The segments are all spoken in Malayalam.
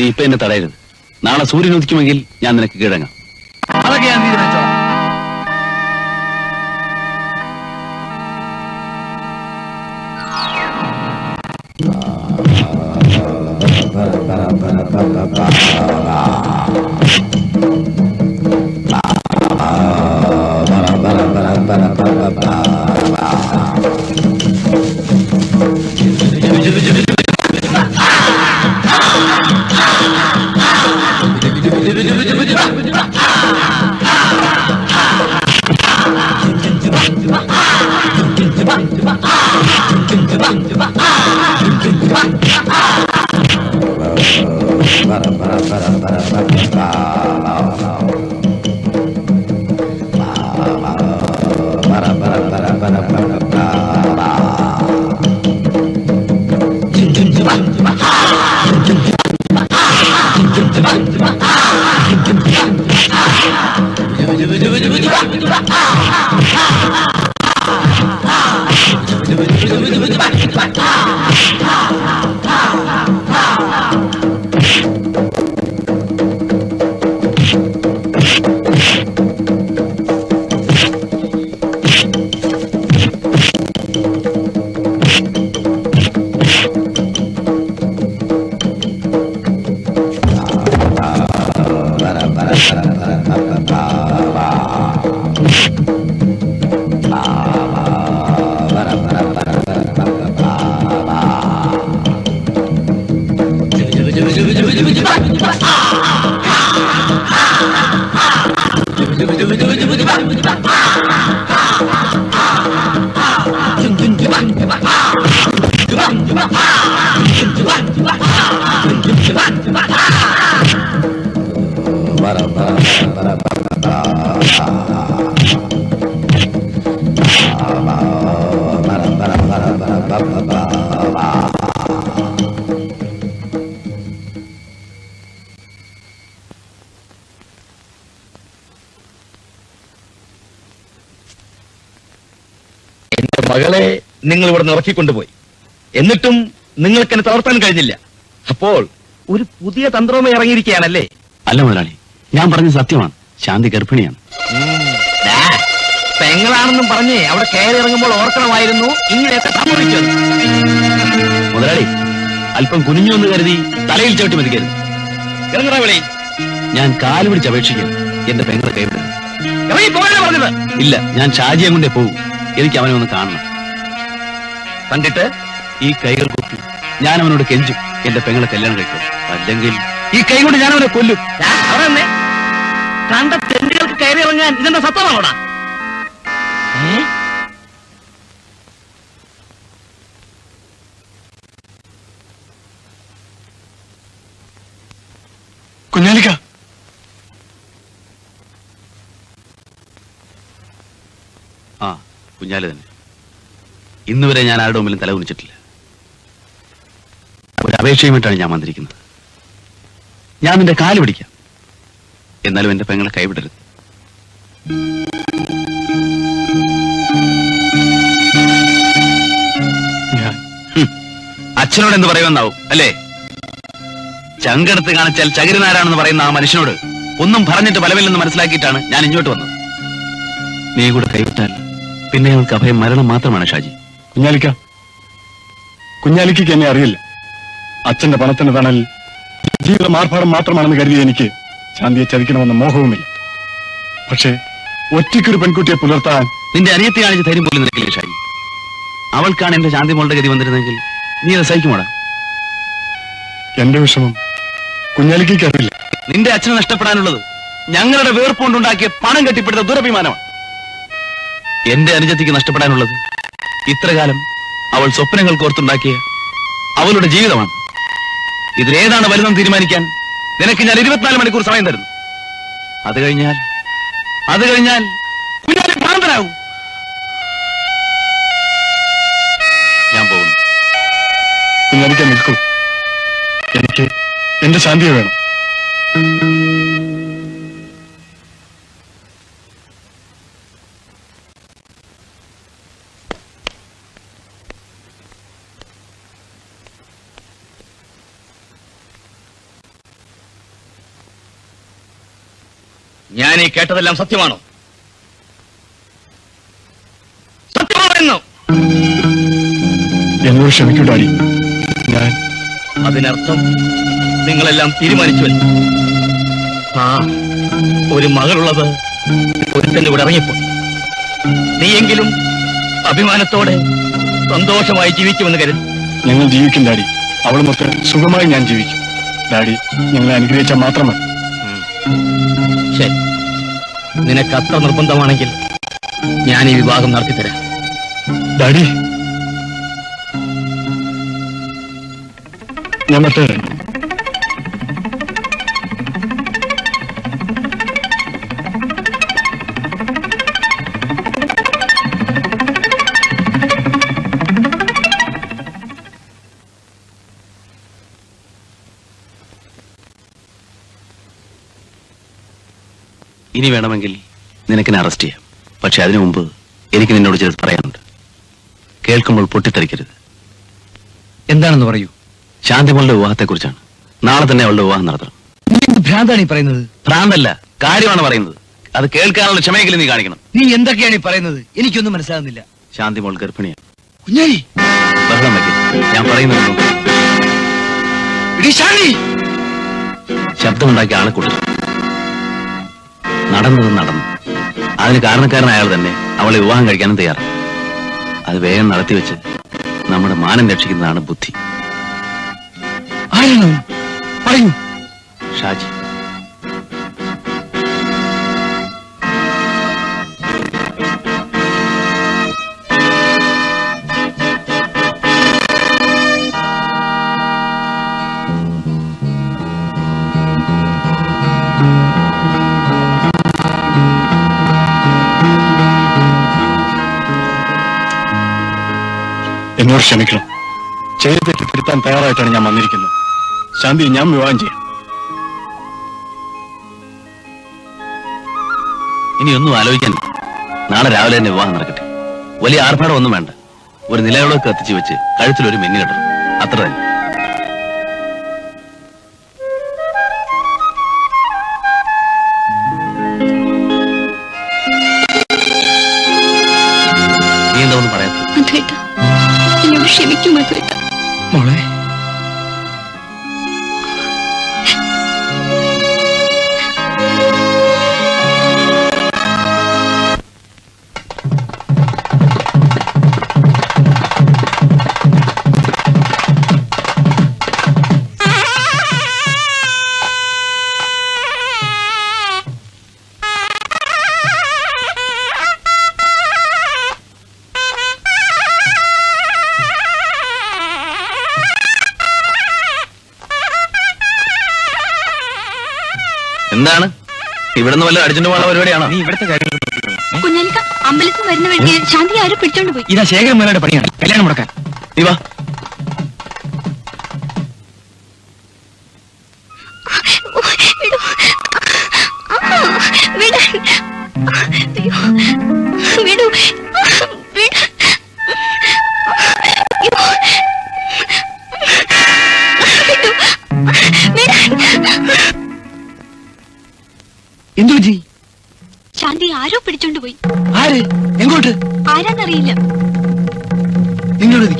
നീ ഇപ്പൊ എന്നെ തടയരുത്. നാളെ സൂര്യൻ ഉദിക്കുമെങ്കിൽ ഞാൻ നിനക്ക് കീഴങ്ങാം അതൊക്കെ ഞാൻ തീരുമാനിച്ചോളാം എന്റെ മകളെ നിങ്ങൾ ഇവിടെ ഇറക്കിക്കൊണ്ടുപോയി. എന്നിട്ടും നിങ്ങൾക്ക് എന്നെ തളർത്താൻ കഴിഞ്ഞില്ല. അപ്പോൾ ഒരു പുതിയ തന്ത്രവുമായി ഇറങ്ങിയിരിക്കുകയാണല്ലേ? അല്ല മുതലാളി ഞാൻ പറഞ്ഞ സത്യമാണ്. ശാന്തി ഗർഭിണിയാണ്. പെങ്ങളാണെന്നും പറഞ്ഞ് അവിടെ കയറി ഇറങ്ങുമ്പോൾ ഓർക്കണമായിരുന്നു ഇങ്ങനെയൊക്കെ സംഭവിച്ചത്. മുതലാളി അല്പം കുനിഞ്ഞു എന്ന് കരുതി തലയിൽ ചവിട്ടി മതിക്കരുത്. ഇറങ്ങണ വിളി. ഞാൻ കാൽ പിടിച്ച് അപേക്ഷിക്കാം. എന്റെ പെങ്ങളെ കൈവിടരുത്. ഇറങ്ങി പോകാനാ പറഞ്ഞത്. ഇല്ല ഞാൻ ഷാജിയെ കൊണ്ടേ പോകും എനിക്ക് അവനെ ഒന്ന് കാണണം. കണ്ടിട്ട് ഈ കൈകൾ കൂട്ടി ഞാൻ അവനോട് കെഞ്ചും. എന്റെ പെങ്ങളെ കല്യാണം കഴിക്കും. അല്ലെങ്കിൽ ഈ കൈ കൊണ്ട് ഞാൻ അവനെ കൊല്ലും. കണ്ട തെണ്ടുകൾക്ക് കയറി ഇറങ്ങാൻ ഇതെന്താ സത്യമാണോടാ കുഞ്ഞാലിക്ക. ആ കുഞ്ഞാലി തന്നെ. ഇന്നുവരെ ഞാൻ ആരുടെ മുമ്പിലും തല കുനിച്ചിട്ടില്ല. ഒരു അപേക്ഷയുമായിട്ടാണ് ഞാൻ വന്നിരിക്കുന്നത്. ഞാൻ നിന്റെ കാൽ പിടിക്കാം. എന്നാലും എന്റെ പെങ്ങളെ കൈവിടരുത്. അച്ഛനോട് എന്ത് പറയുമെന്നാവും അല്ലേ? ചങ്കെടുത്ത് കാണിച്ചാൽ ചകിരനാരാണെന്ന് പറയുന്ന ആ മനുഷ്യനോട് ഒന്നും പറഞ്ഞിട്ട് ഫലമില്ലെന്ന് മനസ്സിലാക്കിയിട്ടാണ് ഞാൻ ഇങ്ങോട്ട് വന്നത്. നീ കൂടെ കൈവിട്ടാൽ പിന്നെ അവൾക്ക് അഭയം മരണം മാത്രമാണ് ഷാജി. കുഞ്ഞാലിക്ക. കുഞ്ഞാലിക്കയ്ക്ക് എന്നെ അറിയില്ല. അച്ഛന്റെ പണത്തിന് തണൽ. ജീവിത മാർഭാടം മാത്രമാണെന്ന് കരുതിയ എനിക്ക് ശാന്തിയെ ചതിക്കണമെന്ന മോഹവുമില്ല. പക്ഷേ ഒറ്റയ്ക്കൊരു പെൺകുട്ടിയെ പുലർത്താൻ നിന്റെ അറിയത്തെ കാണിച്ച് ധൈര്യം പോലും നിനക്കില്ലേ ഷാജി. അവൾക്കാണ് എന്റെ ശാന്തി മോളുടെ ഗതി വന്നിരുന്നെങ്കിൽ നീ അത് സഹിക്കുമോടാ? എന്റെ വിഷമം കുഞ്ഞാലിക്കയ്ക്ക് അറിയില്ല. നിന്റെ അച്ഛനെ നഷ്ടപ്പെടാനുള്ളത് ഞങ്ങളുടെ വേർപ്പുകൊണ്ടുണ്ടാക്കിയ പണം കെട്ടിപ്പിടുത്ത ദുരഭിമാനമാണ്. എന്റെ അനുജത്തിക്ക് നഷ്ടപ്പെടാനുള്ളത് ഇത്രകാലം അവൾ സ്വപ്നങ്ങൾ കോർത്തുണ്ടാക്കിയ അവളുടെ ജീവിതമാണ്. ഇതിലേതാണ് വലുതെന്ന് തീരുമാനിക്കാൻ നിനക്ക് ഞാൻ ഇരുപത്തിനാല് മണിക്കൂർ സമയം തരുന്നു. അത് കഴിഞ്ഞാൽ അത് കഴിഞ്ഞാൽ ഭ്രാന്തനാകും ഞാൻ പോകുന്നു. നിൽക്കൂ. എനിക്ക് എന്റെ ശാന്തിയെ വേണം. ഞാൻ ഈ കേട്ടതെല്ലാം സത്യമാണോ? സത്യമാണോ എന്നോ? എന്നോട് ക്ഷമിക്കൂ ഡാഡി. ഞാൻ അതിനർത്ഥം നിങ്ങളെല്ലാം തീരുമാനിച്ചു. ആ ഒരു മകളുള്ളത് ഒരുത്തന്റെ കൂടെ ഇറങ്ങിപ്പോ. നീയെങ്കിലും അഭിമാനത്തോടെ സന്തോഷമായി ജീവിക്കുമെന്ന് കരുതി. ഞങ്ങൾ ജീവിക്കും ഡാഡി. അവളുമൊത്ത് സുഖമായി ഞാൻ ജീവിക്കും. ഡാഡി ഞങ്ങളെ അനുഗ്രഹിച്ചാൽ മാത്രം ശരി നിനക്ക് അത്ര നിർബന്ധമാണെങ്കിൽ ഞാൻ ഈ വിവാഹം നടത്തിത്തരാം. ഡാഡി. ഞാൻ മറ്റേ ഇനി വേണമെങ്കിൽ നിനക്കിനെ അറസ്റ്റ് ചെയ്യാം. പക്ഷെ അതിനു മുമ്പ് എനിക്ക് നിന്നോട് ചിലത് പറയാനുണ്ട്. കേൾക്കുമ്പോൾ പൊട്ടിത്തെറിക്കരുത്. എന്താണെന്ന് പറയൂ? ശാന്തിമോളുടെ വിവാഹത്തെക്കുറിച്ചാണ്. നാളെ തന്നെ അവളുടെ വിവാഹം നടത്തണം. നീ എന്ത് ഭ്രാന്താണ് ഈ പറയുന്നത്? ഭ്രാന്തല്ല കാര്യമാണ് പറയുന്നത്. അത് കേൾക്കാനുള്ള ക്ഷമയെങ്കിലും നീ കാണിക്കണം. നീ എന്തൊക്കെയാണ് ഈ പറയുന്നത്? എനിക്കൊന്നും മനസ്സിലാകുന്നില്ല. ശാന്തിമോൾ ഗർഭിണിയാണ്. കുഞ്ഞാലി ബഹളം വയ്ക്കരുത് ഞാൻ ശാലി ശബ്ദമുണ്ടാക്കിയ ആളെ കൂട്ടി നടന്നത് നടന്നു. അതിന് കാരണക്കാരൻ അയാൾ തന്നെ. അവളെ വിവാഹം കഴിക്കാനും തയ്യാറാണ് അത് വേഗം നടത്തി വെച്ച് നമ്മുടെ മാനം രക്ഷിക്കുന്നതാണ് ബുദ്ധി. ഷാജി. എന്നോട് ക്ഷമിക്കണം. ചെയ്ത തെറ്റ് തിരുത്താൻ തയ്യാറായിട്ടാണ് ഞാൻ വന്നിരിക്കുന്നത്. ശാന്തി ഞാൻ വിവാഹം ചെയ്യാം. ഇനി ഒന്നും ആലോചിക്കാൻ നാളെ രാവിലെ തന്നെ വിവാഹം നടക്കട്ടെ. വലിയ ആർഭാടം ഒന്നും വേണ്ട. ഒരു നിലവിളക്ക് കത്തിച്ചു വെച്ച് കഴുത്തിൽ ഒരു മിന്നു കെട്ടണം അത്ര തന്നെ എന്താണ്? ഇവിടുന്ന് വല്ല അടിച്ചിട്ട് പോകുന്ന പരിപാടിയാണോ? നീ ഇവിടുത്തെ കാര്യങ്ങൾ കുഞ്ഞാലിക്ക അമ്പലത്തിൽ വരുന്ന വഴിക്ക് ശാന്തി ആരും പിടിച്ചോണ്ട് പോയി. ഇതാ ശേഖരൻ മേനയുടെ പണിയാണ്. കല്യാണം മുടക്കാൻ. നീ വാ. എന്തു പറ്റി? ശാന്തി ആരോ പിടിച്ചോണ്ട് പോയി. ആര്? എങ്ങോട്ട്? ആരാന്നറിയില്ല. നിങ്ങളോട്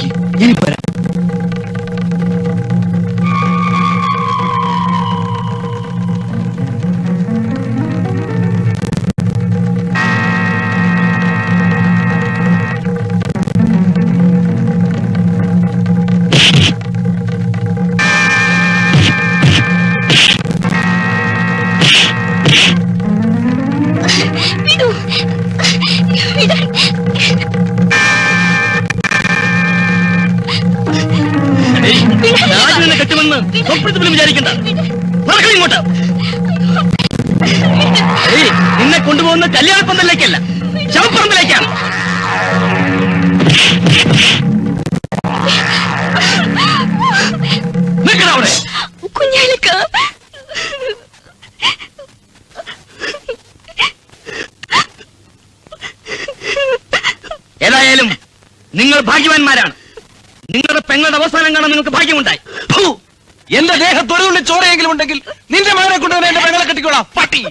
രാജു നിന്നെ കെട്ടുമെന്ന് സ്വപ്നത്തിൽ പോലും വിചാരിക്കണ്ട. നടക്കണം ഇങ്ങോട്ട്. നിന്നെ കൊണ്ടുപോകുന്ന കല്യാണപ്പന്തലിലേക്കല്ല ശവപ്പറമ്പിലേക്കാണ് ഏതായാലും നിങ്ങൾ ഭാഗ്യവാന്മാരാണ്. പെങ്ങളുടെ അവസാനം കാണാൻ നിങ്ങൾക്ക് ഭാഗ്യമുണ്ടായി! എന്റെ ദേഹത്തൊരു ചോരയെങ്കിലും ഉണ്ടെങ്കിൽ നിന്റെ മകനെ കൊണ്ടുവന്ന് എന്റെ പെങ്ങളെ കെട്ടിക്കോളാം പട്ടി!